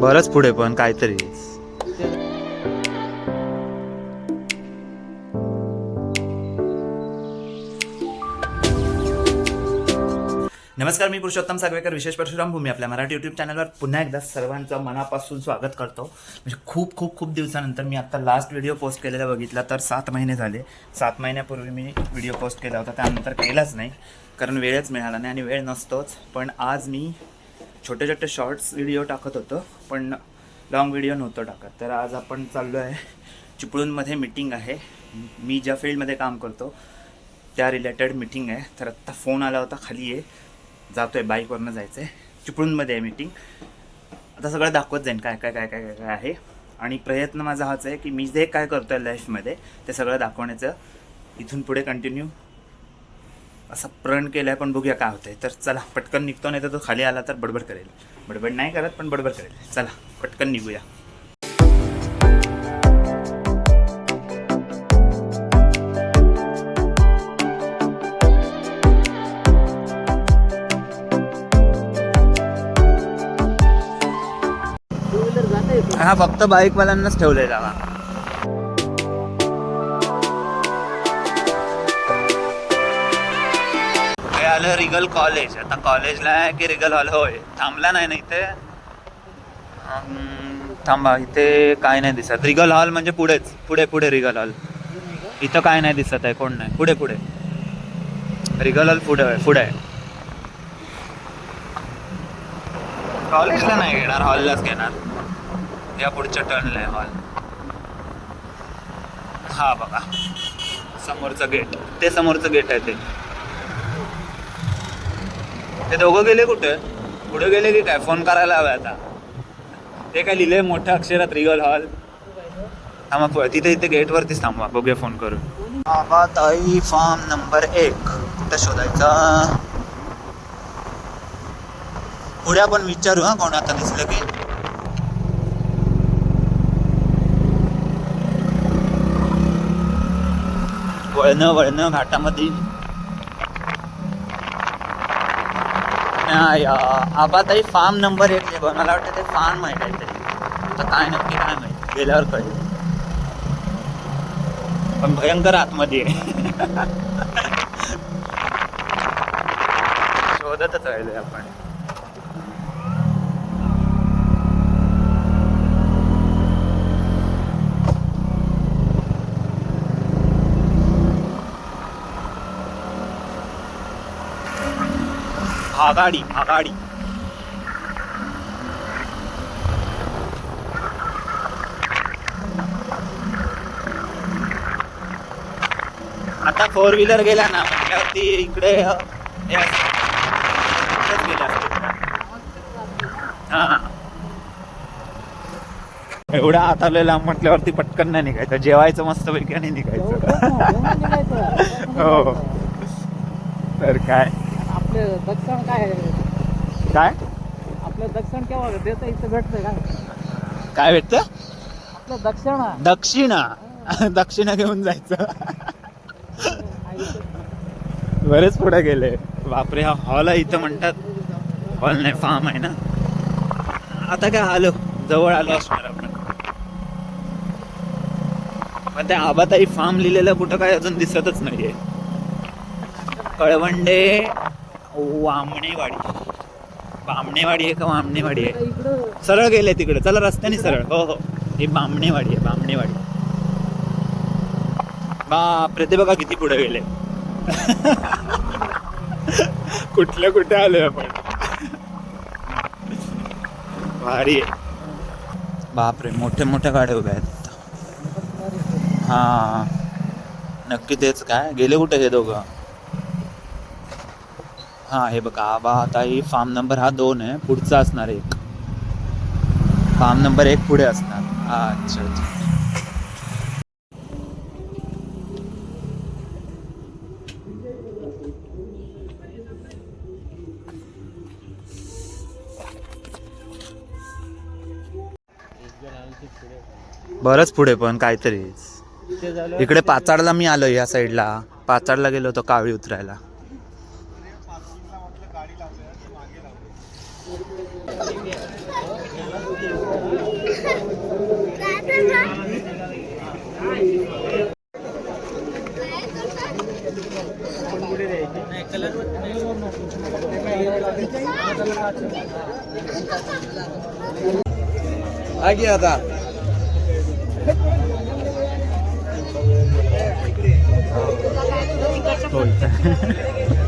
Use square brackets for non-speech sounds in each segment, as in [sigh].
बरंच पुढे पण काहीतरी. नमस्कार मी पुरुषोत्तम सागवेकर विशेष परशुराम भूमी आपल्या मराठी यूट्यूब चॅनलवर पुन्हा एकदा सर्वांचं मनापासून स्वागत करतो. म्हणजे खूप खूप खूप दिवसानंतर मी आता लास्ट व्हिडिओ पोस्ट केलेला बघितला तर सात महिने झाले. सात महिन्यापूर्वी मी व्हिडिओ पोस्ट केला होता त्यानंतर केलाच नाही कारण वेळच मिळाला नाही आणि वेळ नसतोच. पण आज मी छोटे छोटे शॉर्ट्स व्हिडिओ टाकत होतो पण लॉंग व्हिडिओ नव्हतो टाकत. तर आज आपण चाललो आहे चिपळूणमध्ये मीटिंग आहे. मी ज्या फील्डमध्ये काम करतो त्या रिलेटेड मीटिंग आहे. तर आत्ता फोन आला होता खाली आहे जातो आहे बाईकवरनं जायचं आहे चिपळूणमध्ये आहे मीटिंग आता सगळं दाखवत जाईन काय काय काय काय काय काय आहे. आणि प्रयत्न माझा हाच आहे की मी जे काय करतो आहे लाईफमध्ये ते सगळं दाखवण्याचं इथून पुढे कंटिन्यू असा प्रण केलं आहे पण बघूया काय होतंय. तर चला पटकन निघतो नाही तर तो खाली आला तर बडबड करेल. बडबड नाही करत पण बडबड करेल. चला पटकन निघूया. हा फक्त बाईकवाल्यांनाच ठेवलेला हा आलं रिगल कॉलेज. आता कॉलेजला आहे की रिगल हॉल? होय. थांबला नाही ना इथे? थांबा इथे काय नाही दिसत. रिगल हॉल म्हणजे पुढेच. पुढे पुढे रिगल हॉल. इथं काय नाही दिसत आहे कोण नाही. पुढे पुढे. रिगल हॉल पुढे पुढे. आहे कॉलेजला नाही घेणार हॉललाच घेणार. या पुढच्या टर्नला आहे हॉल. हा बघा. समोरचं गेट ते समोरचं गेट आहे ते. ते दोघं गेले कुठे? पुढे गेले की काय? फोन करायला हवा आता. ते काय लिहिले मोठ्या अक्षरात रिगल हॉल. थांबा तिथे इथे गेटवरतीच थांबा. थांबवा बघूया फोन करून. आबाताई फार्म नंबर एक. कुठं शोधायचा? पुढे आपण विचारू हा कोण आता दिसलं की. वळणं वळणं घाटामध्ये नाही, अं, आबाताई फार्म नंबर एक नाही मला वाटतं ते फार्म आहे काहीतरी. आता काय नक्की काय माहिती. गेल्यावर कळेल. पण भयंकर आतमध्ये [laughs] शोधतच राहिले आपण. आघाडी आघाडी. आता फोर व्हीलर गेला ना म्हटल्यावरती इकडे एवढा आत आलेला म्हटल्यावरती पटकन नाही निघायचं. जेवायचं मस्त पैकी आणि निघायचं. हो. तर काय? आपलं दक्षिण काय? काय? आपलं दक्षिण केव्हा देतं इथं भेटतं का? काय भेटतं? आपलं दक्षिण. दक्षिणा. दक्षिणा घेऊन जायचं. बरेच पुढे गेले. बापरे हा हॉल आहे इथं म्हणतात. हॉल नाही फार्म आहे ना. आता काय आलो? जवळ आलो असणार आपण. पण त्या आबाताई फार्म लिहिलेलं कुठं काय अजून दिसतच नाहीये. कळवंडे वामणेवाडी. बामणेवाडी आहे का वामणेवाडी आहे? सरळ गेले तिकडे. चला रस्त्याने सरळ. हो हो. ही बामणेवाडी आहे बामणेवाडी. बापरे ते बघा किती पुढे गेले. [laughs] कुठल्या कुठे आलोय आपण? भारी आहे. बापरे मोठे मोठ्या गाड्या उभ्या आहेत. हा. नक्की तेच काय? गेले कुठे हे दोघं? हा हे बघा आबा आता ही फार्म नंबर हा दोन आहे पुढचा असणार एक. फार्म नंबर एक पुढे असणार. अच्छा अच्छा. बरंच पुढे पण काहीतरी इकडे पाचाडला मी आलो या साईडला. पाचाडला गेलो होतो कावळी उतरायला. आ गया था तो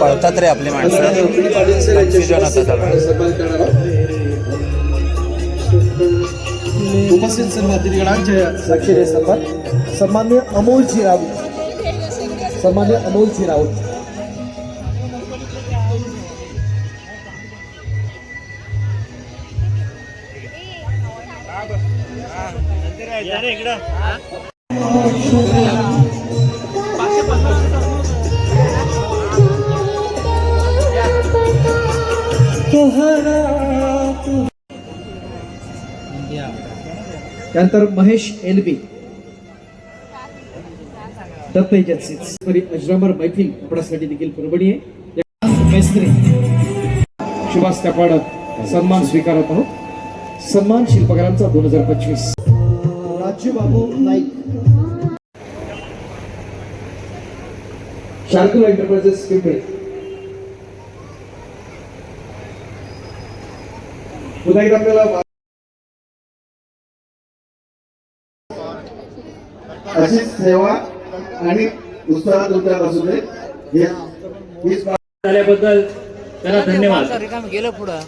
पळतात रे आपली माणसं. कन्फ्युजन होतं सगळं उपस्थित सर्व अतिथीगणांच्या स्वाक्षरी सन्मान सन्मान्य अमोलजी राऊत सन्मान्य अमोलजी राऊत त्यानंतर Mahesh L B. Datta agencies अजरामर मैफिल आपणासाठी देखील परभणी आहे. मेस्त्री सुभाष त्यापाडक सन्मान स्वीकारत आहोत. सन्मान शिल्पकारांचा दोन हजार पंचवीस. राजूबाबू नाईक. शार्कुल एंटरप्राइजेस पिंपळे पुन्हा एकदा आपल्याला अशीच सेवा आणि उत्साह तुमच्या असू दे. झाल्याबद्दल त्याला धन्यवाद. रिकाम गेलं पुढं.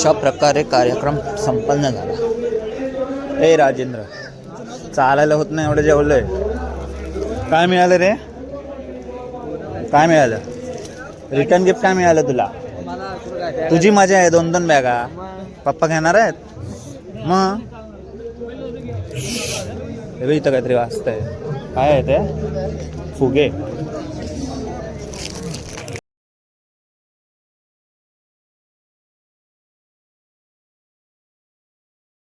अशा प्रकारे कार्यक्रम संपन्न झाला. ए राजेंद्र चालायला होत नाही एवढं जेवलंय. काय मिळालं रे? काय मिळालं? रिटर्न गिफ्ट काय मिळालं तुला? तुझी मजा आहे दोन दोन बॅगा. पप्पा घेणार आहेत? मग? हे बघ इथं काहीतरी वाचतंय काय आहे ते? फुगे.